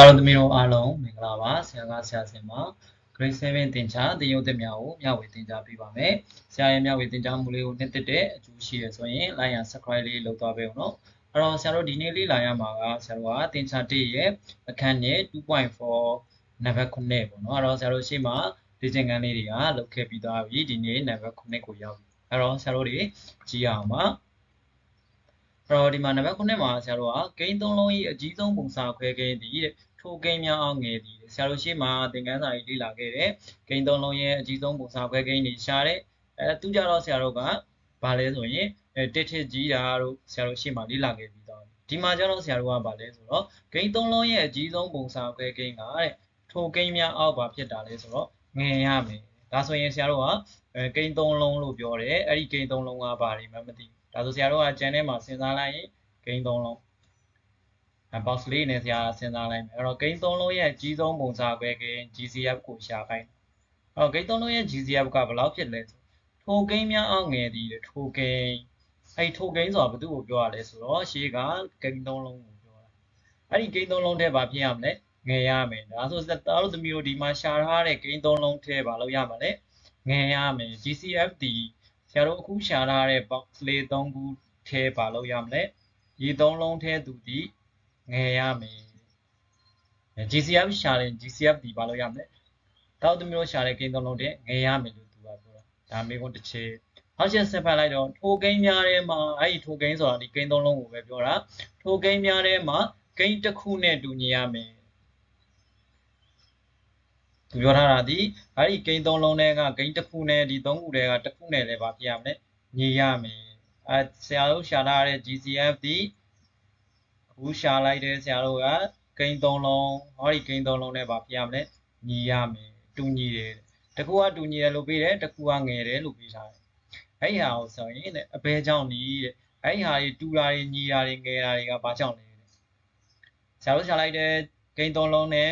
တာတော်သမီးတို့အားလုံးမင်္ဂလာပါဆရာကဆရာစင်ပါ grade 7သင်ကြားသင်ယူသင်များကိုမျှဝေသင်ကြားပေးပါမယ်ဆရာရဲ့မျှဝေသင်ကြားမှုလေးကိုနှစ်သက်တဲ့အကျိုးရှိရဆိုရင် like and subscribe လေးလုပ်သွားပေးအောင်နော်အဲ့တော့ဆရာတို့ဒီနေ့လေးလာရမှာကဆရာတို့ကသင်္ချာ1ရဲ့အခန်းနဲ့2.4နံပါတ်9ပေါ့နော်အဲ့တော့ဆရာတို့ရှေ့မှာလေ့ကျင့်ခန်းလေးတွေကလုပ်ခဲ့ပြီးသွားပြီဒီနေ့နံပါတ်9ကိုရောက်ပြီအဲ့တော့ဆရာတို့တွေကြည့်ရအောင်ပါအဲ့တော့ဒီမှာနံပါတ်9မှာဆရာတို့ကဂိမ်းသုံးလုံး၏အကြီးဆုံးပုံစံခွဲဂိမ်းသည်တဲ့ ထိုဂိမ်းများအောင်ငယ်သည်ဆရာတို့ရှေ့မှာသင်ခန်းစာကြီးလေ့လာခဲ့တဲ့ဂိမ်းသုံးလုံးရဲ့အကြီးဆုံးပုံစံခွဲဂိမ်းတွေရှားတဲ့အဲသူကြတော့ဆရာတို့ကဘာလဲဆိုရင်အဲတစ်ထစ်ကြီးတာတို့ဆရာတို့ရှေ့မှာလေ့လာခဲ့ပြီးသွားပြီဒီမှာကျတော့ဆရာတို့ကဘာလဲဆိုတော့ဂိမ်းသုံးလုံးရဲ့အကြီးဆုံးပုံစံခွဲဂိမ်းကတဲ့ထိုဂိမ်းများအောက်ပါဖြစ်တာလဲဆိုတော့ငယ်ရမယ်ဒါဆိုရင်ဆရာတို့ကအဲဂိမ်းသုံးလုံးလို့ပြောတယ်အဲ့ဒီဂိမ်းသုံးလုံးကဘာတွေမှမသိဘူးဒါဆိုဆရာတို့ကကျန်ထဲမှာစဉ်းစားလိုက်ရင်ဂိမ်းသုံးလုံးအဲ box လေးနဲ့ဆရာစဉ်းစားလိုက်မယ်အဲ့တော့ gain 3လုံးရဲ့အကြီးဆုံးပုံစံပဲ gain GCF ကိုရှာခိုင်းအဲ့တော့ gain 3လုံးရဲ့ GCF ကဘယ်လောက်ဖြစ်လဲဆိုထို gain များအောင်ငယ်သည်ထို gain အဲ့ထို gain ဆိုတာဘာသူ့ကိုပြောရလဲဆိုတော့ရှေးက gain 3လုံးကိုပြောတာအဲ့ဒီ gain 3လုံးထဲဘာဖြစ်ရမလဲငယ်ရမယ်ဒါဆိုစတာတို့သမီးတို့ဒီမှာရှာထားတဲ့ gain 3လုံးထဲဘာလို့ရမှာလဲငယ်ရမယ် GCF ဒီဆရာတို့အခုရှာထားတဲ့ box လေး3ခုထဲဘာလို့ရမလဲဒီ3လုံးထဲသူဒီ ငယ်ရမယ် GCF ရှာတယ် GCF ဒီဘာလို့ရမလဲတောက်သမီးတို့ရှာတဲ့ကိန်းသုံးလုံးတဲ့ငယ်ရမယ်လို့သူကပြောတာဒါမေးခွန်းတစ်ချက်နောက်ချက်ဆက်ဖတ်လိုက်တော့ထိုကိန်းများထဲမှာအဲ့ဒီထိုကိန်းဆိုတာဒီကိန်းသုံးလုံးကိုပဲပြောတာထိုကိန်းများထဲမှာကိန်းတစ်ခုနဲ့တူညီရမယ်သူပြောထားတာဒီအဲ့ဒီကိန်းသုံးလုံးတွေကကိန်းတစ်ခုနဲ့ဒီသုံးခုတွေကတစ်ခုနဲ့လည်းဘာဖြစ်ရမလဲညီရမယ်အဲဆရာတို့ရှာထားတဲ့ GCF ဒီ အခုရှာလိုက်တဲ့ဆရာတို့ကဂိမ်းသုံးလုံးဟောဒီဂိမ်းသုံးလုံးနဲ့ဗာပြရမလဲညီရမယ်တူညီတယ်တကူကတူညီတယ်လို့ပြီးတယ်တကူကငယ်တယ်လို့ပြီးထားတယ်အဲ့ဒီဟာကိုဆိုရင်တဲ့အဘဲကြောင့်ညီတဲ့အဲ့ဒီဟာတွေတူတာတွေညီတာတွေငယ်တာတွေကဘာကြောင့်လဲတဲ့ဆရာတို့ရှာလိုက်တဲ့ဂိမ်းသုံးလုံးနဲ့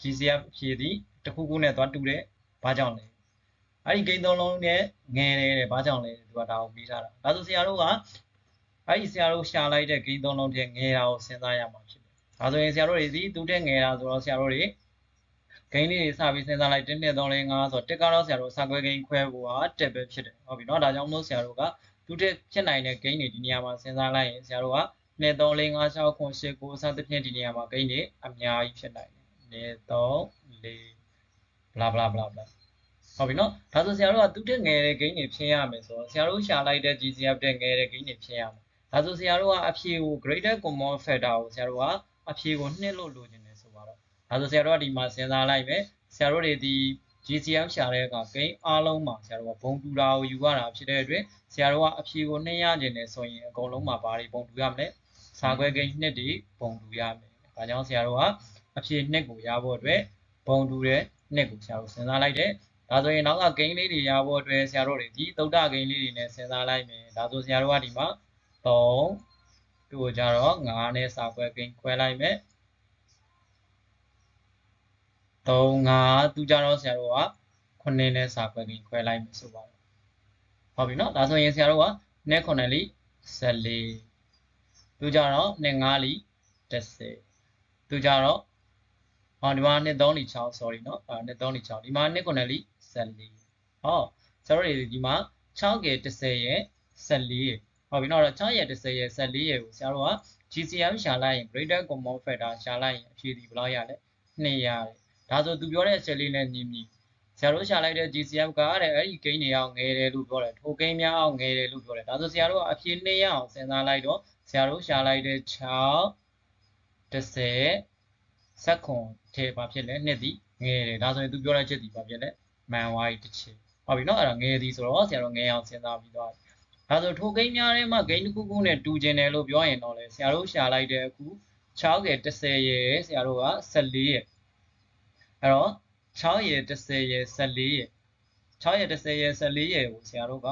GCF ဖြည့်သည်တခုခုနဲ့သွားတူတယ်ဘာကြောင့်လဲအဲ့ဒီဂိမ်းသုံးလုံးနဲ့ငယ်တယ်တဲ့ဘာကြောင့်လဲသူကဒါကိုပြီးထားတာဒါဆိုဆရာတို့က အဲ့ဒီဆရာတို့ရှာလိုက်တဲ့ဂိမ်းသုံးလုံးတဲ့ငယ်တာကိုစဉ်းစားရမှာဖြစ်တယ်ဒါဆိုရင်ဆရာတို့တွေဒီသူတဲ့ငယ်တာဆိုတော့ဆရာတို့တွေဂိမ်းလေးတွေစပြီးစဉ်းစားလိုက်1 2 3 4 5ဆိုတော့တက်ကတော့ဆရာတို့စာခွဲဂိမ်းခွဲဖို့ဟာတက်ပဲဖြစ်တယ်ဟုတ်ပြီနော်ဒါကြောင့်မလို့ဆရာတို့ကသူတဲ့ဖြစ်နိုင်တဲ့ဂိမ်းတွေဒီနေရာမှာစဉ်းစားလိုက်ရင်ဆရာတို့က2 3 4 5 6 9 10 9စသဖြင့်ဒီနေရာမှာဂိမ်းတွေအများကြီးဖြစ်နိုင်တယ်2 3 4 bla bla bla bla ဟုတ်ပြီနော်ဒါဆိုဆရာတို့ကသူတက်ငယ်တဲ့ဂိမ်းတွေဖြင်းရမယ်ဆိုတော့ဆရာတို့ရှာလိုက်တဲ့ GCF တက်ငယ်တဲ့ဂိမ်းတွေဖြင်းရမယ် ဒါဆိုဆရာတို့ကအဖြေကို greater common factor ကိုဆရာတို့ကအဖြေကိုနှစ်လို့လိုချင်တယ်ဆိုပါတော့ဒါဆိုဆရာတို့ကဒီမှာစဉ်းစားလိုက်မယ်ဆရာတို့တွေဒီ GCF ရှာတဲ့အခါဂိမ်းအားလုံးမှာဆရာတို့ကဘုံတူတာကိုယူရတာဖြစ်တဲ့အတွက်ဆရာတို့ကအဖြေကိုနှစ်ရကျင်တယ်ဆိုရင်အကုန်လုံးမှာဘာတွေဘုံတူရမလဲစာခွဲဂိမ်းနှစ်တွေဘုံတူရမယ်ဒါကြောင့်ဆရာတို့ကအဖြေနှစ်ကိုရဖို့အတွက်ဘုံတူတဲ့နှစ်ကိုဆရာတို့စဉ်းစားလိုက်တယ်ဒါဆိုရင်နောက်ကဂိမ်းလေးတွေရဖို့အတွက်ဆရာတို့တွေဒီသုဒ္ဓဂိမ်းလေးတွေနဲ့စဉ်းစားလိုက်မယ်ဒါဆိုဆရာတို့ကဒီမှာ 3တို့ကြတော့9နဲ့စာခွဲကိန်းခွဲလိုက်မယ်3 5သူကြတော့ဆရာတို့က9နဲ့စာခွဲကိန်းခွဲလိုက်မယ်ဆိုပါတော့ဟုတ်ပြီနော်ဒါဆိုရင်ဆရာတို့ကနဲ့9လီ14သူကြတော့နဲ့5လီ10သူကြတော့ဟောဒီမှာနဲ့3လီ6 sorry နော်အဲနဲ့3လီ6ဒီမှာနဲ့9လီ14ဟောဆရာတို့တွေဒီမှာ6က10ရဲ့14ရဲ့ ဟုတ်ပြီနော်တော့6ရဲ့10ရဲ့14ရဲ့ကိုဆရာတို့က GCM ရှာလိုက်ရင် greater common factor ရှာလိုက်ရင်အဖြေဒီဘယ်လောက်ရလဲ2ရတယ်ဒါဆိုသူပြောတဲ့အချက်လေးနဲ့ညီညီဆရာတို့ရှာလိုက်တဲ့ GCM ကတဲ့အဲ့ဒီဂိမ်းတွေအောင်ငယ်တယ်လို့ပြောတယ်ထိုဂိမ်းများအောင်ငယ်တယ်လို့ပြောတယ်ဒါဆိုဆရာတို့ကအဖြေ2ရအောင်စဉ်းစားလိုက်တော့ဆရာတို့ရှာလိုက်တဲ့6 10စက္ကွန်ထဲဘာဖြစ်လဲနှစ်ဒီငယ်တယ်ဒါဆိုရင်သူပြောတဲ့ချက်ဒီဘာဖြစ်လဲမှန်သွားပြီတစ်ချက်ဟုတ်ပြီနော်အဲ့ဒါငယ်သည်ဆိုတော့ဆရာတို့ငယ်အောင်စဉ်းစားပြီးသွားတယ် ဒါဆိုထိုဂိမ်းများထဲမှာဂိမ်းတစ်ခုခုနဲ့တူကျင်တယ်လို့ပြောရင်တော့လေဆရာတို့ရှာလိုက်တဲ့အခု6ရယ်10ရယ်ဆရာတို့က14ရယ်အဲ့တော့6ရယ်10ရယ်14ရယ်6ရယ်10ရယ်14ရယ်ကိုဆရာတို့က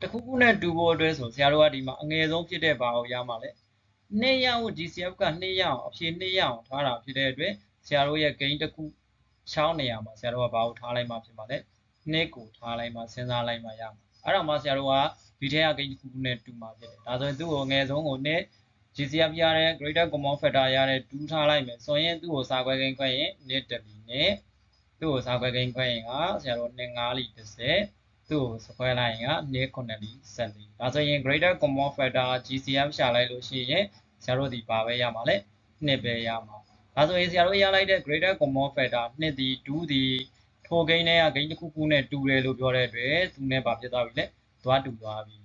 တစ်ခုခုနဲ့တူဖို့အတွက်ဆိုဆရာတို့ကဒီမှာအငယ်ဆုံးဖြစ်တဲ့ဘာကိုရမှာလဲ2ရအောင် GCF က2ရအောင်အဖြေ2ရအောင်ထားတာဖြစ်တဲ့အတွက်ဆရာတို့ရဲ့ဂိမ်းတစ်ခု6နေရာမှာဆရာတို့ကဘာကိုထားလိုက်မှဖြစ်မှာလဲ2ကိုထားလိုက်မှစဉ်းစားလိုက်မှရမှာ အဲ့တော့မှဆရာတို့ကဒီထဲကဂိမ်းတစ်ခုခုနဲ့တူမှာဖြစ်တယ်ဒါဆိုရင်သူ့ကိုငယ်ဆုံးကိုနဲ့ GCF ရတဲ့ greater common factor ရတဲ့2ထားလိုက်မယ်ဆိုရင်သူ့ကိုစာခွဲကိန်းခွဲရင်1တလီနဲ့သူ့ကိုစာခွဲကိန်းခွဲရင်ကဆရာတို့2 5လီ30သူ့ကိုစခွဲလိုက်ရင်က2 9လီ14ဒါဆိုရင် greater common factor GCF ရှာလိုက်လို့ရှိရင်ဆရာတို့ဒီပါပဲရမှာလေ2ပဲရမှာဒါဆိုရင်ဆရာတို့ရလိုက်တဲ့ greater common factor 2ဒီ2ဒီ ထိုကိန်းနဲ့ကကိန်းတစ်ခုခုနဲ့တူတယ်လို့ပြောတဲ့အတွက်သူနဲ့ပါဖြစ်သွားပြီလေသွားတူသွားပြီ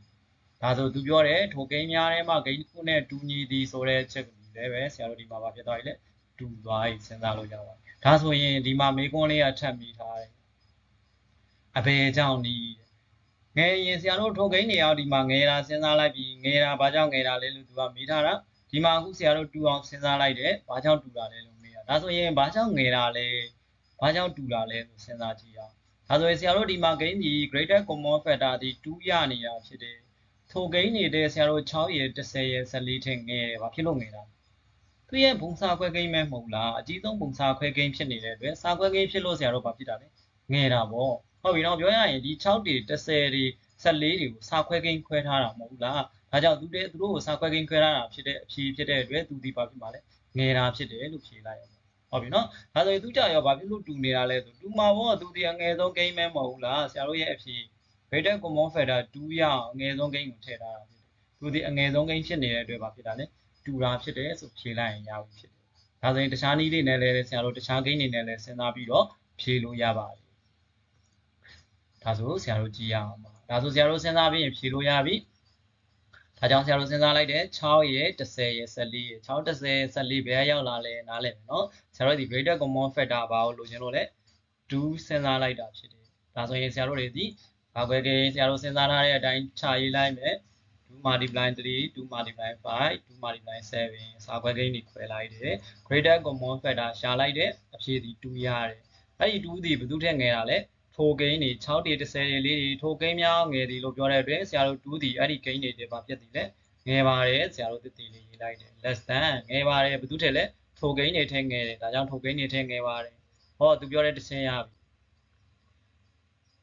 ဒါဆိုသူပြောတယ်ထိုကိန်းများထဲမှာဂိမ်းတစ်ခုနဲ့တူညီသည်ဆိုတဲ့ချက်ကိုလည်းပဲဆရာတို့ဒီမှာပါဖြစ်သွားပြီလေတူသွားပြီစဉ်းစားလို့ရပါတယ်ဒါဆိုရင်ဒီမှာမေးခွန်းလေးကထပ်မိထားတယ်အဘယ်ကြောင့်ဒီငယ်ရင်ဆရာတို့ထိုကိန်းတွေအောင်ဒီမှာငယ်တာစဉ်းစားလိုက်ပြီးငယ်တာဘာကြောင့်ငယ်တာလဲလို့သူကမေးထားတာဒီမှာအခုဆရာတို့တူအောင်စဉ်းစားလိုက်တယ်ဘာကြောင့်တူတာလဲလို့မေးတာဒါဆိုရင်ဘာကြောင့်ငယ်တာလဲ ဘာကြောင့်တူတာလဲလို့စဉ်းစားကြည့်အောင်ဒါဆိုရင်ဆရာတို့ဒီမှာဂိမ်းဒီ greater common factor ဒီ2ရနေတာဖြစ်တယ်ထိုဂိမ်းနေတဲ့ဆရာတို့6ရယ်10ရယ်14ထက်ငယ်တယ်ဘာဖြစ်လို့ငယ်တာသူရဲ့ဘုံစာခွဲဂိမ်းမဲမဟုတ်လားအကြီးဆုံးဘုံစာခွဲဂိမ်းဖြစ်နေတဲ့အတွက်စာခွဲဂိမ်းဖြစ်လို့ဆရာတို့ဘာဖြစ်တာလဲငယ်တာပေါ့ဟုတ်ပြီနော်ပြောရရင်ဒီ6တွေ10တွေ14တွေကိုစာခွဲဂိမ်းခွဲထားတာမဟုတ်လားဒါကြောင့်သူတဲ့သူတို့ကိုစာခွဲဂိမ်းခွဲထားတာဖြစ်တဲ့အဖြေဖြစ်တဲ့အတွက်သူဒီဘာဖြစ်မှာလဲငယ်တာဖြစ်တယ်လို့ဖြေလိုက်ရအောင် ဟုတ်ပြီနော်ဒါဆိုရင်သူကြရောဘာဖြစ်လို့တူနေတာလဲဆိုတူမှာပေါ့သူဒီအငယ်ဆုံးဂိမ်းမဲမဟုတ်လားဆရာတို့ရဲ့အဖြေ greater common factor 2ရအောင်အငယ်ဆုံးဂိမ်းကိုထည့်ထားတာဖြစ်တယ်သူဒီအငယ်ဆုံးဂိမ်းဖြစ်နေတဲ့အတွက်ဘာဖြစ်တာလဲတူတာဖြစ်တယ်ဆိုဖြေလိုက်ရင်ရပြီဖြစ်တယ်ဒါဆိုရင်တခြားနည်းလေးနဲ့လည်းဆရာတို့တခြားဂိမ်းတွေနဲ့လည်းစဉ်းစားပြီးတော့ဖြေလို့ရပါတယ်ဒါဆိုဆရာတို့ကြည့်ရအောင်ပါဒါဆိုဆရာတို့စဉ်းစားပြီးရင်ဖြေလို့ရပြီ ဒါကြောင့်ဆရာတို့စဉ်းစားလိုက်တယ်6ရဲ့10ရဲ့14ရဲ့6 10 14ဘယ်ရောက်လာလဲနားလည်မယ်နော်ဆရာတို့ဒီ greater common factor ဘာကိုလိုချင်လို့လဲ2စဉ်းစားလိုက်တာဖြစ်တယ်ဒါဆိုရင်ဆရာတို့တွေဒီဘာခွဲကိန်းဆရာတို့စဉ်းစားထားတဲ့အတိုင်းခြာရေးလိုက်မယ်2 multiply 3 2 multiply 5 2 multiply 7စာခွဲကိန်းတွေခွဲလိုက်တယ် greater common factor ရှာလိုက်တဲ့အဖြေဒီ2ရတယ်အဲ့ဒီ2ဒီဘယ်သူထက်ငယ်တာလဲ ထိုကိန်းတွေ6တေ30တွေလေးတွေထိုကိန်းများငယ်သည်လို့ပြောတဲ့အတွက်ဆရာတို့2ဒီအဲ့ဒီကိန်းတွေတည်းပါပြက်သည်လေငယ်ပါတယ်ဆရာတို့တည်တည်လေးရေးလိုက်တယ် less than ငယ်ပါတယ်ဘယ်သူထက်လဲထိုကိန်းတွေထက်ငယ်တယ်ဒါကြောင့်ထိုကိန်းတွေထက်ငယ်ပါတယ်ဟောသူပြောတဲ့တခြင်းရပြီ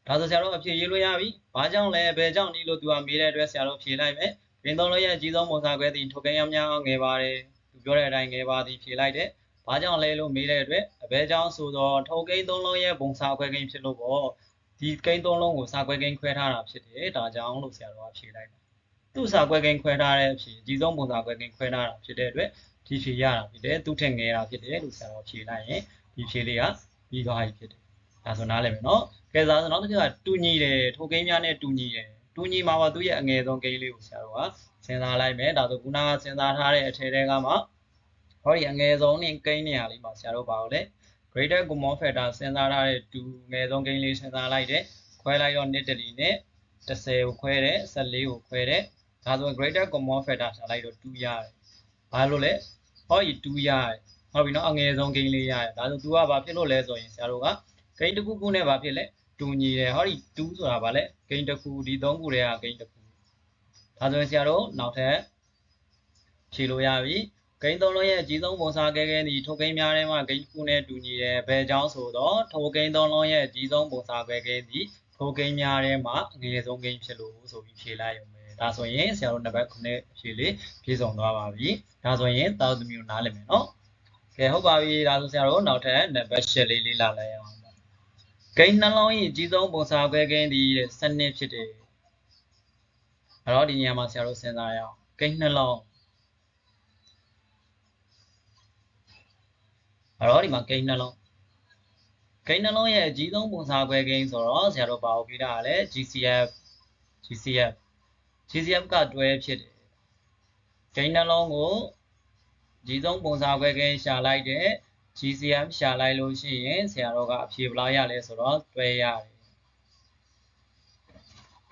ဒါဆိုဆရာတို့အဖြေရေးလို့ရပြီဘာကြောင့်လဲဘယ်ကြောင့်ဒီလိုသူကမေးတဲ့အတွက်ဆရာတို့ဖြေလိုက်မယ်ဂင်းသုံးလို့ရဲ့အကြီးဆုံးပုံစံခွဲသည်ထိုကိန်းရများငယ်ပါတယ်သူပြောတဲ့အတိုင်းငယ်ပါသည်ဖြေလိုက်တယ် ဘာကြောင့်လဲလို့မေးတဲ့အတွက်အဘဲကြောင့်ဆိုတော့ထုံကိန်းသုံးလုံးရဲ့ပုံစာခွဲကိန်းဖြစ်လို့ပေါ့ဒီကိန်းသုံးလုံးကိုစာခွဲကိန်းခွဲထားတာဖြစ်တယ်ဒါကြောင့်လို့ဆရာတော်ကဖြေလိုက်တာသူ့စာခွဲကိန်းခွဲထားတဲ့အဖြေအကြီးဆုံးပုံစာခွဲကိန်းခွဲထားတာဖြစ်တဲ့အတွက်ဒီဖြေရတာဖြစ်တယ်သူ့ထက်ငယ်တာဖြစ်တယ်လို့ဆရာတော်ဖြေလိုက်ရင်ဒီဖြေလေးကပြီးသွားပြီဖြစ်တယ်ဒါဆိုနားလည်မယ်နော်ကဲစားဆိုနောက်တစ်ခါတူညီတယ်ထိုကိန်းများနဲ့တူညီတယ်တူညီမှာပါသူ့ရဲ့အငယ်ဆုံးကိန်းလေးကိုဆရာတော်ကစဉ်းစားလိုက်မယ်ဒါဆိုခုနကစဉ်းစားထားတဲ့အထည်တွေကမှ ဟောဒီအငယ်ဆုံးနေကိန်းနေရာလေးမှာဆရာတို့ပါလို့လေ greater common factor စဉ်းစားထားတဲ့2ငယ်ဆုံးကိန်းလေးစဉ်းစားလိုက်တယ်ခွဲလိုက်တော့1တလီနဲ့10ကိုခွဲတယ်14ကိုခွဲတယ်ဒါဆို greater common factor ရှာလိုက်တော့2ရတယ်ဘာလို့လဲဟောဒီ2ရတယ်ဟုတ်ပြီနော်အငယ်ဆုံးကိန်းလေးရတယ်ဒါဆို तू ကဘာဖြစ်လို့လဲဆိုရင်ဆရာတို့ကကိန်းတစ်ခုခုနဲ့ဘာဖြစ်လဲတူညီတယ်ဟောဒီ2ဆိုတာဘာလဲကိန်းတစ်ခုဒီ3ခုတည်းကကိန်းတစ်ခုဒါဆိုရင်ဆရာတို့နောက်ထပ်ဖြေလို့ရပြီ ဂိမ်းသုံးလုံးရဲ့အကြီးဆုံးပုံစံကဲကဲဒီထိုဂိမ်းများထဲမှာဂိမ်းခုနဲ့တူညီတယ်ဘယ်ကြောင့်ဆိုတော့ထိုဂိမ်းသုံးလုံးရဲ့အကြီးဆုံးပုံစံကဲကဲဒီထိုဂိမ်းများထဲမှာအငယ်ဆုံးဂိမ်းဖြစ်လို့ဆိုပြီးဖြေလိုက်ရုံပဲဒါဆိုရင်ဆရာတို့နံပါတ်9အဖြေလေးပြည့်စုံသွားပါပြီဒါဆိုရင်တောက်သမီးကိုနားလည်မယ်နော်ကဲဟုတ်ပါပြီဒါဆိုဆရာတို့နောက်ထပ်နံပါတ်10လေးလေးလာလိုက်အောင်ဂိမ်းနှလုံးရဲ့အကြီးဆုံးပုံစံကဲကဲဒီစနစ်ဖြစ်တယ်အဲ့တော့ဒီနေရာမှာဆရာတို့စဉ်းစားရအောင်ဂိမ်းနှလုံး အဲ့တော့ဒီမှာဂိမ်းနှလုံးဂိမ်းနှလုံးရဲ့အကြီးဆုံးပုံစံခွဲဂိမ်းဆိုတော့ဆရာတို့ပါအောင်ပြတာကလည်း GCF GCF GCF ကတွဲဖြစ်တယ်ဂိမ်းနှလုံးကိုအကြီးဆုံးပုံစံခွဲဂိမ်းရှာလိုက်တဲ့ GCF ရှာလိုက်လို့ရှိရင်ဆရာတော်ကအဖြေဘယ်လောက်ရလဲဆိုတော့တွဲရတယ်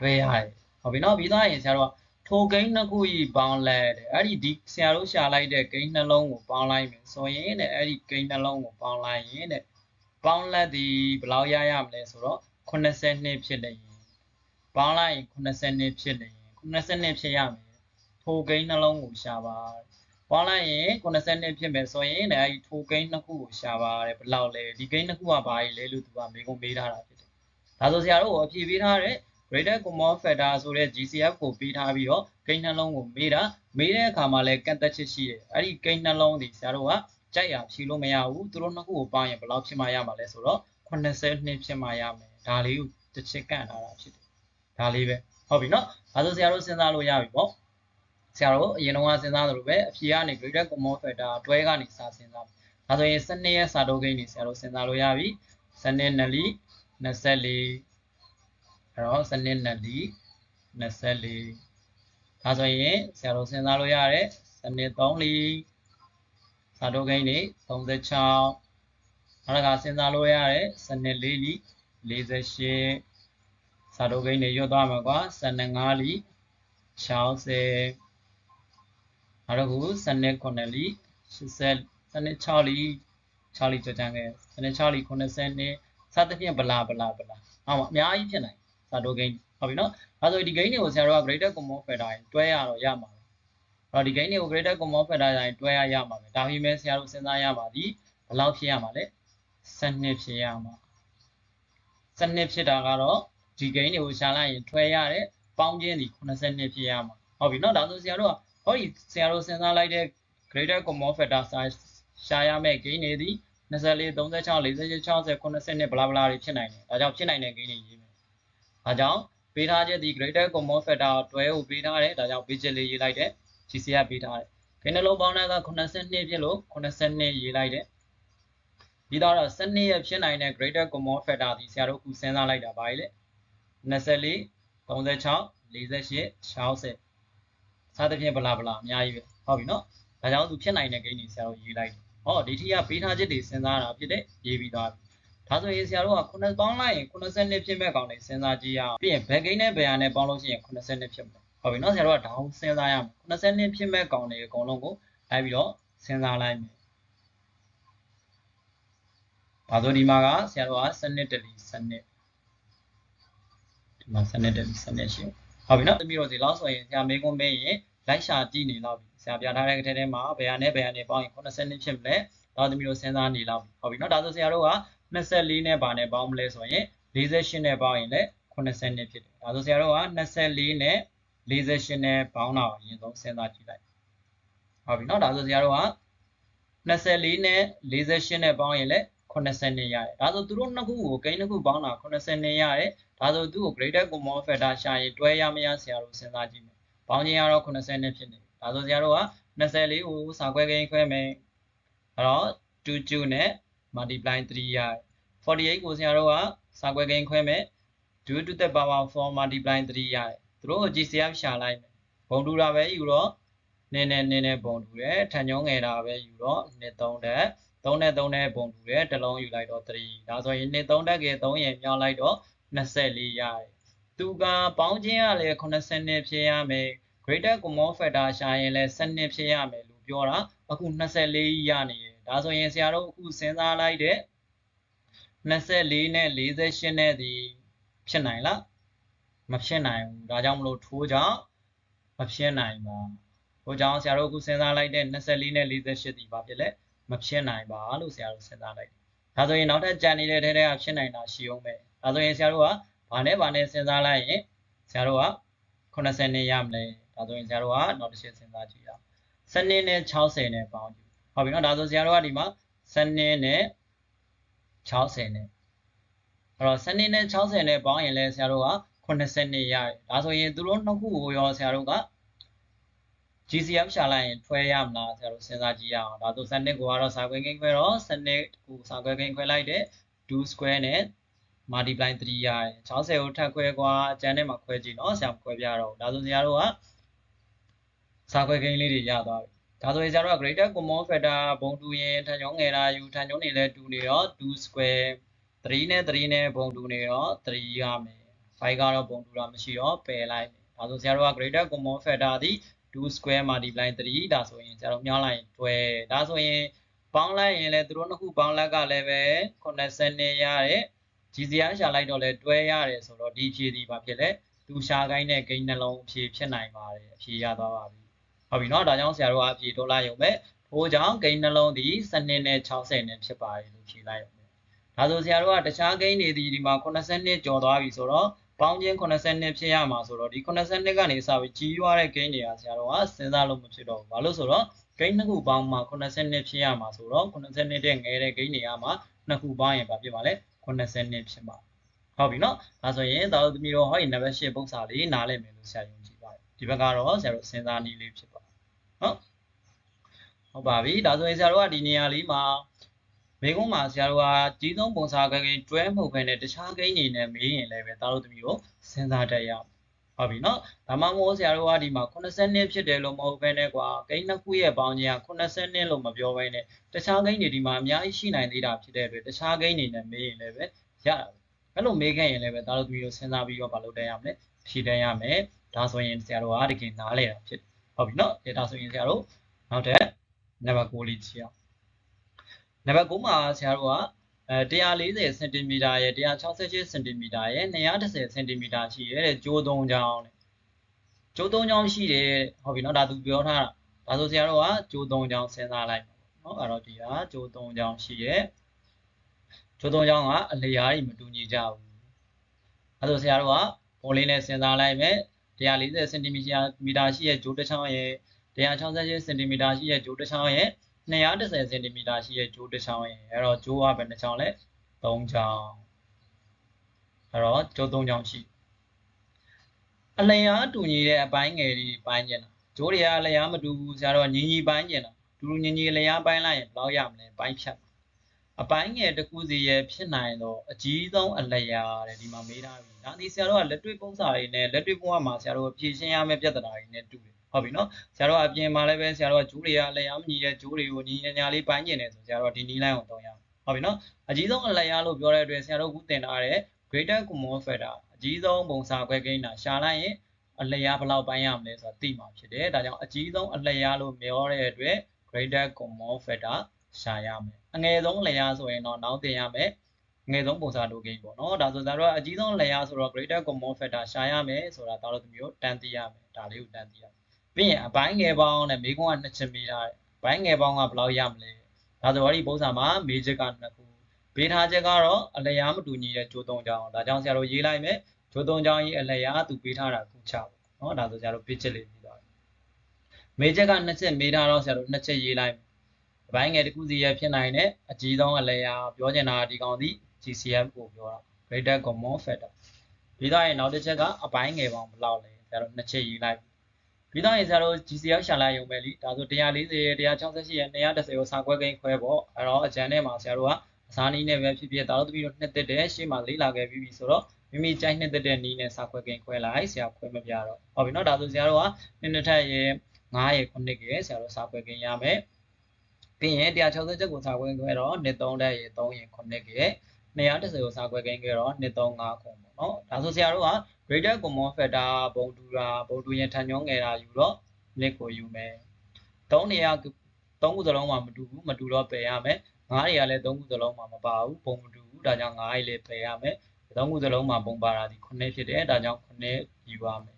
တွဲရတယ်ဟုတ်ပြီနော်ပြီးသားရင်ဆရာတော်က ထိုဂိမ်းနှစ်ခုကြီးပေါင်းလိုက်တယ်အဲ့ဒီဒီဆရာတို့ရှာလိုက်တဲ့ဂိမ်းနှလုံးကိုပေါင်းလိုက်မယ်ဆိုရင်တဲ့အဲ့ဒီဂိမ်းနှလုံးကိုပေါင်းလိုက်ရင်တဲ့ပေါင်းလက်ဒီဘယ်လောက်ရရမလဲဆိုတော့82ဖြစ်နေရင်ပေါင်းလိုက်ရင်82ဖြစ်နေရင်82ဖြစ်ရမယ်ထိုဂိမ်းနှလုံးကိုရှာပါပေါင်းလိုက်ရင်82ဖြစ်မယ်ဆိုရင်လည်းအဲ့ဒီထိုဂိမ်းနှစ်ခုကိုရှာပါတယ်ဘယ်လောက်လဲဒီဂိမ်းနှစ်ခုကဘာကြီးလဲလို့သူကမေးခွန်းမေးထားတာဖြစ်တယ်ဒါဆိုဆရာတို့အဖြေပေးထားတဲ့ greater common factor ဆိုတဲ့ GCF ကိုပေးထားပြီးတော့ကိန်းနှလုံးကိုမေးတာမေးတဲ့အခါမှာလည်းကန့်သက်ချက်ရှိတယ်အဲ့ဒီကိန်းနှလုံးဒီဆရာတို့ကကြိုက်ရဖြေလို့မရဘူးသူတို့နှစ်ခုကိုပေါင်းရင်ဘယ်လောက်ဖြစ်မှရမှာလဲဆိုတော့82ဖြစ်မှရမယ်ဒါလေးကိုတစ်ချက်ကန့်ထားတာဖြစ်တယ်ဒါလေးပဲဟုတ်ပြီနော်ဒါဆိုဆရာတို့စဉ်းစားလို့ရပြီပေါ့ဆရာတို့အရင်တော့စဉ်းစားသလိုပဲအဖြေကနေ greater common factor တွဲကနေစစဉ်းစားဒါဆိုရင်12ရဲ့စာတုပ်ကိန်းနေဆရာတို့စဉ်းစားလို့ရပြီ12နလီ24 အဲ့တော့စနစ်နဲ့ဒီ24ဒါဆိုရင်ဆရာတို့စဉ်းစားလို့ရတယ်စနစ်3လီစာတုပ်ကိန်းနေ36နောက်တစ်ခါစဉ်းစားလို့ရတယ်စနစ်4လီ48စာတုပ်ကိန်းနေရွတ်သွားမှာကွာစနစ်5လီ60နောက်တစ်ခုစနစ်9လီ80စနစ်6လီ6လီကြောကြခဲ့စနစ်6လီ90နှစ်စသဖြင့်ဗလာဗလာဗလာအော်အများကြီးဖြစ်နိုင် စာတိုဂိမ်းဟုတ်ပြီနော်ဒါဆိုဒီ gain တွေကိုဆရာတို့က greater common factor ရင်တွဲရတော့ရမှာပဲအဲ့တော့ဒီ gain တွေကို greater common factor ရင်တွဲရရမှာပဲဒါပေမဲ့ဆရာတို့စဉ်းစားရပါသည်ဘယ်လောက်ဖြစ်ရမှာလဲ12ဖြစ်ရမှာ12ဖြစ်တာကတော့ဒီ gain တွေကိုရှာလိုက်ရင်တွဲရတဲ့ပေါင်းခြင်းဒီ82ဖြစ်ရမှာဟုတ်ပြီနော်ဒါဆိုဆရာတို့ကဟောဒီဆရာတို့စဉ်းစားလိုက်တဲ့ greater common factor size ရှာရမယ့် gain တွေဒီ24 36 48 60 90နဲ့ဘလာဘလာတွေဖြစ်နိုင်တယ်ဒါကြောင့်ဖြစ်နိုင်တဲ့ gain တွေရေး။ ဒါကြောင့်ပေးထားချက်ဒီ greater common factor တွဲကိုပေးထားတယ်။ဒါကြောင့် base လေးရေးလိုက်တယ်။ GCF ပေးထားတယ်။ခင်းနှလုံးပေါင်းတဲ့က82ဖြစ်လို့82ရေးလိုက်တယ်။ပြီးတော့12ရဖြစ်နိုင်တဲ့ greater common factor ဒီဆရာတို့ခုစဉ်းစားလိုက်တာပါလေ။24 36 48 60စသဖြင့်ဗလာဗလာအများကြီးပဲ။ဟုတ်ပြီနော်။ဒါကြောင့်သူဖြစ်နိုင်တဲ့ဂိမ်းတွေဆရာတို့ရေးလိုက်တယ်။ဟောဒီထိကပေးထားချက်တွေစဉ်းစားတာဖြစ်တဲ့ရေးပြီးသွားပြီ ဒါဆိုရင်ဆရာတို့က9ပေါင်းလိုက်ရင်92ဖြစ်မဲ့ကောင်တွေစဉ်းစားကြည့်ရအောင်ပြီးရင်ဘယ်ကိန်းနဲ့ဘယ်ဟာနဲ့ပေါင်းလို့ရှိရင်92ဖြစ်မှာဟုတ်ပြီနော်ဆရာတို့ကဒေါင်းစဉ်းစားရမယ်92ဖြစ်မဲ့ကောင်တွေအကုန်လုံးကိုလိုက်ပြီးတော့စဉ်းစားလိုက်မယ်ဒါဆိုဒီမှာကဆရာတို့ကစနစ်တလီစနစ်ဒီမှာစနစ်တလီစနစ်ရှိဟုတ်ပြီနော်တမီတော့ဒီလောက်ဆိုရင်ဆရာမေးခွန်းမေးရင်လိုက်ရှာကြည့်နေတော့ပြီဆရာပြထားတဲ့ကထဲထဲမှာဘယ်ဟာနဲ့ဘယ်ဟာနဲ့ပေါင်းရင်92ဖြစ်မလဲတော့တမီတို့စဉ်းစားနေလောက်ပြီဟုတ်ပြီနော်ဒါဆိုဆရာတို့က 24နဲ့ပါနဲ့ပေါင်းမလဲဆိုရင်48နဲ့ပေါင်းရင်လည်း82ဖြစ်တယ်။ဒါဆိုဆရာတို့က24နဲ့48နဲ့ပေါင်းတာကိုအရင်ဆုံးစဉ်းစားကြည့်လိုက်။ဟုတ်ပြီနော်။ဒါဆိုဆရာတို့က24နဲ့48နဲ့ပေါင်းရင်လည်း82ရတယ်။ဒါဆိုသူတို့နှစ်ခုကိုဂိမ်းနှစ်ခုပေါင်းတာ82ရတယ်။ဒါဆိုသူ့ကို greater common factor ရှာရင်တွဲရမရဆရာတို့စဉ်းစားကြည့်မယ်။ပေါင်းခြင်းကတော့80နဲ့ဖြစ်နေပြီ။ဒါဆိုဆရာတို့က24ကိုစာခွဲဂိမ်းခွဲမယ်။အဲ့တော့22နဲ့ multiply 3ရတယ်48ကိုဆရာတို့ကစာခွဲကိန်းခွဲမယ်2 to the power 4 multiply 3ရတယ်သူတို့ကို GCF ရှာလိုက်မယ်ဘုံတူတာပဲယူတော့နည်းနည်းနည်းနည်းဘုံတူတယ်ထန်ညုံငယ်တာပဲယူတော့နှစ်3တက်3နဲ့3နဲ့ဘုံတူတယ်တစ်လုံးယူလိုက်တော့3ဒါဆိုရင်နှစ်3တက်က3ရင်မြောက်လိုက်တော့24ရတယ်သူကပေါင်းခြင်းကလည်း80နဲ့ဖြစ်ရမယ် greater common factor ရှာရင်လည်း7ဖြစ်ရမယ်လို့ပြောတာအခု24ရနေတယ် ဒါဆိုရင်ဆရာတို့အခုစဉ်းစားလိုက်တဲ့24နဲ့48နဲ့ဒီဖြစ်နိုင်လားမဖြစ်နိုင်ဘူးဒါကြောင့်မလို့ထိုးကြောင့်မဖြစ်နိုင်ပါထိုးကြောင့်ဆရာတို့အခုစဉ်းစားလိုက်တဲ့24နဲ့48ဒီပါဖြစ်လဲမဖြစ်နိုင်ပါလို့ဆရာတို့စဉ်းစားလိုက်ဒါဆိုရင်နောက်ထပ်ကြံနေတဲ့ထဲထဲကဖြစ်နိုင်တာရှိအောင်ပဲဒါဆိုရင်ဆရာတို့ကဘာနဲ့ဘာနဲ့စဉ်းစားလိုက်ရင်ဆရာတို့က80နဲ့ရမလဲဒါဆိုရင်ဆရာတို့ကနောက်တစ်ချက်စဉ်းစားကြည့်ရအောင်7နဲ့60နဲ့ပေါင်းကြည့် ဟုတ်ပြီနော်ဒါဆိုဆရာတို့ကဒီမှာ7နဲ့60နဲ့အဲ့တော့စနစ်နဲ့60နဲ့ပေါင်းရင်လည်းဆရာတို့က80နဲ့ရတယ်ဒါဆိုရင်သူတို့နှစ်ခုကိုရောဆရာတို့က GCF ရှာလိုက်ရင်ထွဲရမလားဆရာတို့စဉ်းစားကြည့်ရအောင်ဒါဆိုစနစ်ကိုကတော့စာခွဲကိန်းခွဲတော့စနစ်ကိုစာခွဲကိန်းခွဲလိုက်တဲ့2 square နဲ့ multiply 3ရတယ်60ကိုထပ်ခွဲကွာအကျန်နဲ့မှခွဲကြည့်နော်ဆရာခွဲပြတော့ဒါဆိုဆရာတို့ကစာခွဲကိန်းလေးတွေရသွားပြီ ဒါဆိုရင်ကျတော့ greater common factor ဘုံတူရင်ထန်ချုံငယ်တာယူထန်ချုံနေလဲတူနေတော့2 square 3နဲ့3နဲ့ဘုံတူနေတော့3ရမယ်5ကတော့ဘုံတူတာမရှိတော့ပယ်လိုက်မယ်ဒါဆိုဆရာတို့က greater common factor သည်2 square multiply 3ဒါဆိုရင်ဆရာတို့မြောင်းလိုက်ရင်တွဲဒါဆိုရင်ပေါင်းလိုက်ရင်လည်းသူတို့နှစ်ခုပေါင်းလက်ကလည်းပဲ80နဲ့ရတဲ့ GCR ရှာလိုက်တော့လဲတွဲရတယ်ဆိုတော့ဒီဖြည့်ဒီပါဖြစ်လဲသူရှာခိုင်းတဲ့ဂိမ်းနှလုံးအဖြည့်ဖြစ်နိုင်ပါတယ်အဖြည့်ရသွားပါပြီ ဟုတ်ပြီနော်ဒါကြောင့်ဆရာတို့ကအပြေဒေါ်လာရုံပဲထိုးကြောင့်ဂိမ်းနှလုံးသည်12နဲ့60နဲ့ဖြစ်ပါတယ်လို့ဖြေလိုက်ရုံပဲဒါဆိုဆရာတို့ကတခြားဂိမ်းတွေဒီဒီမှာ80နဲ့ကျော်သွားပြီဆိုတော့ပေါင်းချင်း80နဲ့ဖြစ်ရမှာဆိုတော့ဒီ80နဲ့ကနေစပြီးကြီးရွားတဲ့ဂိမ်းတွေကဆရာတို့ကစဉ်းစားလို့မဖြစ်တော့ဘူးဘာလို့ဆိုတော့ဂိမ်းနှစ်ခုပေါင်းမှာ80နဲ့ဖြစ်ရမှာဆိုတော့80နဲ့တဲ့ငယ်တဲ့ဂိမ်းတွေကမှာနှစ်ခုပေါင်းရင်ဘာဖြစ်မှာလဲ80နဲ့ဖြစ်မှာဟုတ်ပြီနော်ဒါဆိုရင်သာသမီတို့ဟောဒီနံပါတ်8ပုံစံလေးနားလည်မယ်လို့ဆရာယုံကြည်ပါတယ်ဒီဘက်ကတော့ဆရာတို့စဉ်းစားနည်းလေးဖြစ်ပါ နော်ဟုတ်ပါပြီဒါဆိုရင်ဆရာတို့ကဒီနေရာလေးမှာမေကုန်းမှာဆရာတို့ကကြီးဆုံးပုံစံကကိန်းတွဲမှုပဲနဲ့တခြားကိန်းနေနဲ့မေးရင်လည်းပဲသာတို့သမီးတို့စဉ်းစားတတ်ရဟုတ်ပြီနော်ဒါမှမဟုတ်ဆရာတို့ကဒီမှာ82ဖြစ်တယ်လို့မဟုတ်ဘဲနဲ့ကွာကိန်းနှစ်ခုရဲ့ပေါင်းခြင်းက82လို့မပြောဘဲနဲ့တခြားကိန်းတွေဒီမှာအများကြီးရှိနိုင်သေးတာဖြစ်တဲ့အတွက်တခြားကိန်းနေနဲ့မေးရင်လည်းပဲရတာအဲ့လိုမေးခဲ့ရင်လည်းပဲဒါတို့သမီးတို့စဉ်းစားပြီးတော့မလုပ်တတ်ရမလဲဖြေတတ်ရမယ်ဒါဆိုရင်ဆရာတို့ကတကယ်နားလဲတာဖြစ် ဟုတ်ပြီနော်ဒါဆိုရင်ဆရာတို့နောက်ထပ်နံပါတ်9လေးကြည့်အောင်နံပါတ်9မှာဆရာတို့ကအဲ140စင်တီမီတာရဲ့168စင်တီမီတာရဲ့210စင်တီမီတာရှိရဲ့တဲ့ကျိုးသုံးချောင်းတဲ့ကျိုးသုံးချောင်းရှိတယ်ဟုတ်ပြီနော်ဒါသူပြောထားတာဒါဆိုဆရာတို့ကကျိုးသုံးချောင်းစဉ်းစားလိုက်နော်အဲ့တော့ဒီကကျိုးသုံးချောင်းရှိရဲ့ကျိုးသုံးချောင်းကအလျားကြီးမတူညီကြဘူးအဲ့ဆိုဆရာတို့ကပုံလေးနဲ့စဉ်းစားလိုက်မယ် 140စင်တီမီတာရှိရဲ့ကျိုးတစ်ချောင်းရဲ့168စင်တီမီတာရှိရဲ့ကျိုးတစ်ချောင်းရဲ့210စင်တီမီတာရှိရဲ့ကျိုးတစ်ချောင်းရဲ့အဲ့တော့ကျိုးကဘယ်နှချောင်းလဲ3ချောင်းအဲ့တော့ကျိုး3ချောင်းရှိအလျားတူညီတဲ့အပိုင်းငယ်တွေပိုင်းကျင်တာကျိုးတွေကအလျားမတူဘူးဆရာတော်ညီညီပိုင်းကျင်တာတူတူညီညီအလျားပိုင်းလိုက်ရင်ဘယ်လောက်ရမလဲပိုင်းဖြတ် အပိုင်းငယ်တစ်ခုစီရဲ့ဖြစ်နိုင်တော့အကြီးဆုံးအလျားတဲ့ဒီမှာမေးထားပြီဒါဒီဆရာတော်ကလက်တွေ့ပုံစံတွေနဲ့လက်တွေ့ဘဝမှာဆရာတော်ဖြည့်ရှင်းရမယ့်ပြဿနာတွေနဲ့တူတယ်ဟုတ်ပြီနော်ဆရာတော်အပြင်မှာလည်းပဲဆရာတော်ကဂျိုးတွေကအလျားမညီတဲ့ဂျိုးတွေကိုညီညာညာလေးပိုင်းကျင်တယ်ဆိုဆရာတော်ဒီနီးလိုင်းကိုတောင်းရအောင်ဟုတ်ပြီနော်အကြီးဆုံးအလျားလို့ပြောတဲ့အတွက်ဆရာတော်ကတင်ထားတဲ့ greater common factor အကြီးဆုံးပုံစံခွဲကိန်းတာရှာလိုက်ရင်အလျားဘယ်လောက်ပိုင်းရမလဲဆိုတာသိမှာဖြစ်တယ်ဒါကြောင့်အကြီးဆုံးအလျားလို့ပြောတဲ့အတွက် greater common factor ရှာရမယ် အငယ်ဆုံးအလျားဆိုရင်တော့နောက်တင်ရမယ်ငယ်ဆုံးပုံစံတို့ကိန်းပေါ့နော်ဒါဆိုဆရာတို့ကအကြီးဆုံး layer ဆိုတော့ greater common factor ရှာရမယ်ဆိုတာဒါတော့မျိုးတန်းသိရမယ်ဒါလေးကိုတန်းသိရမယ်ပြီးရင်အပိုင်းငယ်ပေါင်းနဲ့မိကုန်းကနှစ်ချက်မိထားတယ်ဘိုင်းငယ်ပေါင်းကဘယ်လောက်ရမလဲဒါဆိုတော့ဒီပုံစံမှာမေချက်ကနှစ်ခုဘေးထားချက်ကတော့အလျားမတူညီတဲ့ကျိုးသုံးချောင်းဒါကြောင့်ဆရာတို့ရေးလိုက်မယ်ကျိုးသုံးချောင်းကြီးအလျားသူပေးထားတာခုချပေါ့နော်ဒါဆိုဆရာတို့ page လေးပြီးသွားပြီမေချက်ကနှစ်ချက်မေးထားတော့ဆရာတို့နှစ်ချက်ရေးလိုက် ဘိုင်းငယ်တစ်ခုစီရဖြစ်နိုင်တဲ့အကြီးဆုံးအလျားပြောချင်တာဒီကောင်ဒီ GCF ကိုပြောတာ greater common factor ပြီးတော့ရင်နောက်တစ်ချက်ကအပိုင်းငယ်ပေါင်းဘယ်လောက်လဲဆရာတို့နှစ်ချက်ရေးလိုက်ပြီးတော့ရင်ဆရာတို့ GCF ရှာလိုက်ရုံပဲလीဒါဆို140ရဲ့168ရဲ့210ကိုစာခွဲကိန်းခွဲပေါ့အဲ့တော့အကျန်ထဲမှာဆရာတို့ကအစားနည်းနဲ့ပဲဖြစ်ဖြစ်ဒါတို့တပီတော့နှစ်သက်တဲ့ရှေ့မှာလေးလာခဲ့ပြီးပြီဆိုတော့မိမိကြိုက်နှစ်သက်တဲ့နည်းနဲ့စာခွဲကိန်းခွဲလိုက်ဆရာခွဲမပြတော့ဟုတ်ပြီနော်ဒါဆိုဆရာတို့ကနှစ်နှစ်ထက်ရဲ့9ရဲ့9ရဲ့ဆရာတို့စာခွဲကိန်းရမယ် ပြီးရင်160ချက်ကိုစာခွဲခွဲတော့နှစ်3တဲ့ရဲ့3ရဲ့9ရဲ့210ကိုစာခွဲကိန်းခဲ့တော့235ခုပေါ့နော်ဒါဆိုဆရာတို့က greater common factor ဘုံတူတာဘုံတူရင်ထန်ညုံငယ်တာယူတော့ list ကိုယူမယ်3နေရာ3ခုစလုံးမှာမတူဘူးမတူတော့ပယ်ရမယ်9တွေကလည်း3ခုစလုံးမှာမပါဘူးဘုံမတူဘူးဒါကြောင့်9တွေလည်းပယ်ရမယ်3ခုစလုံးမှာဘုံပါတာဒီ9ဖြစ်တယ်ဒါကြောင့်9ယူရမယ်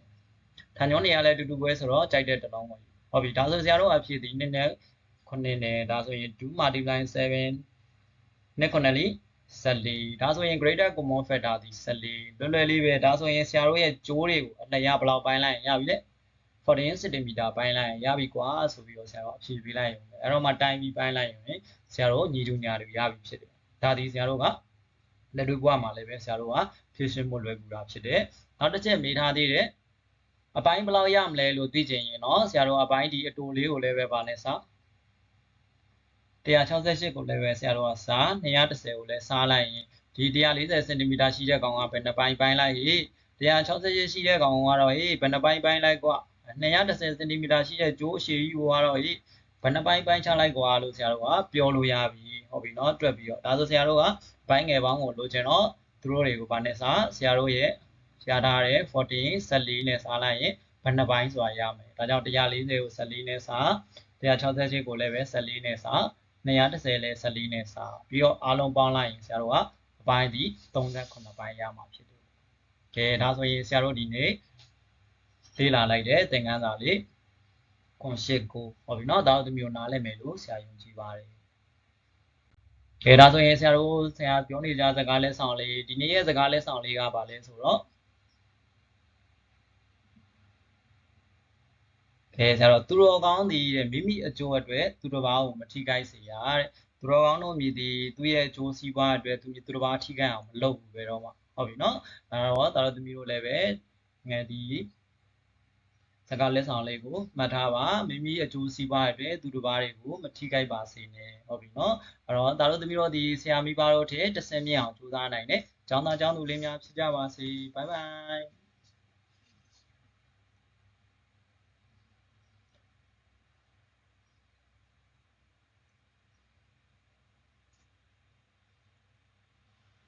ထန်ညုံနေရာလည်းတူတူပဲဆိုတော့ကြိုက်တဲ့တစ်လုံးကိုယူဟုတ်ပြီဒါဆိုဆရာတို့အဖြစ်ဒီနှစ်နဲ့ 9နဲ့ဒါဆိုရင်2 multiply 7နဲ့9လီ14ဒါဆိုရင် greater common factor ဒီ14လွယ်လွယ်လေးပဲဒါဆိုရင်ဆရာတို့ရဲ့ကြိုးတွေကိုအလျားဘယ်လောက်ပိုင်းလိုက်ရင်ရပြီလေ14 cm ပိုင်းလိုက်ရင်ရပြီကွာဆိုပြီးတော့ဆရာတို့အဖြေပေးလိုက်ရုံပဲအဲ့တော့မှတိုင်းပြီးပိုင်းလိုက်ရင်ဆရာတို့ညီတူညာတွေရပြီဖြစ်တယ်ဒါဒီဆရာတို့ကလက်တွေ့ဘဝမှာလည်းပဲဆရာတို့ကဖြည့်ရှင်းမှုလွယ်ကူတာဖြစ်တယ်နောက်တစ်ချက်မေးထားသေးတယ်အပိုင်းဘယ်လောက်ရမလဲလို့သိချင်ရင်တော့ဆရာတို့အပိုင်းဒီအတူလေးကိုလည်းပဲပါနဲ့စား 168ကိုလည်းပဲဆရာတို့ကစား210ကိုလည်းစားလိုက်ရင်ဒီ140စင်တီမီတာရှိတဲ့ကောင်ကဘယ်နှပိုင်းပိုင်းလိုက်ဟေ့168ရှိတဲ့ကောင်ကတော့ဟေ့ဘယ်နှပိုင်းပိုင်းလိုက်ကွာ210စင်တီမီတာရှိတဲ့ကျိုးအရှည်ကြီးကိုကတော့ဟေ့ဘယ်နှပိုင်းပိုင်းချလိုက်ကွာလို့ဆရာတို့ကပြောလို့ရပြီဟုတ်ပြီเนาะတွက်ပြီးတော့ဒါဆိုဆရာတို့ကပိုင်းငယ်ပေါင်းကိုလိုချင်တော့သူတို့တွေကိုဗာနဲ့စားဆရာတို့ရဲ့ရထားတဲ့14 14နဲ့စားလိုက်ရင်ဘယ်နှပိုင်းဆိုတာရမယ်ဒါကြောင့်140ကို14နဲ့စား168ကိုလည်းပဲ14နဲ့စား 210လဲ14နဲ့စာပြီးတော့အားလုံးပေါင်းလိုက်ရင်ဆရာတို့ကအပိုင်းဒီ38ပိုင်းရမှာဖြစ်တယ်။ကဲဒါဆိုရင်ဆရာတို့ဒီနေ့လေ့လာလိုက်တဲ့သင်ခန်းစာလေးကွန်ရှစ်ကိုဟောပြီနော်ဒါတို့မျိုးနားလည်မယ်လို့ဆရာယုံကြည်ပါတယ်။ကဲဒါဆိုရင်ဆရာတို့ဆရာပြောနေကြစကားလက်ဆောင်လေးဒီနေ့ရဲ့စကားလက်ဆောင်လေးကပါလဲဆိုတော့ အဲဆရာတော်သူတော်ကောင်းသည်တဲ့မိမိအကျိုးအတွက်သူတစ်ပါးကိုမထိခိုက်စေရတဲ့သူတော်ကောင်းတို့မြည်သည်သူရဲ့အကျိုးစီးပွားအတွက်သူသူတစ်ပါးထိခိုက်အောင်မလုပ်ဘူးပဲတော့မှဟုတ်ပြီနော်အဲတော့တာတော်သမီးတို့လည်းပဲငယ်ဒီစကားလက်ဆောင်လေးကိုမှတ်ထားပါမိမိအကျိုးစီးပွားအတွက်သူတစ်ပါးတွေကိုမထိခိုက်ပါစေနဲ့ဟုတ်ပြီနော်အဲ့တော့တာတော်သမီးတို့ဒီဆရာမိပါတို့ထက်တဆင်မြင့်အောင်ကြိုးစားနိုင်တယ်ကျောင်းသားကျောင်းသူလေးများဖြစ်ကြပါစေဘိုင်ဘိုင်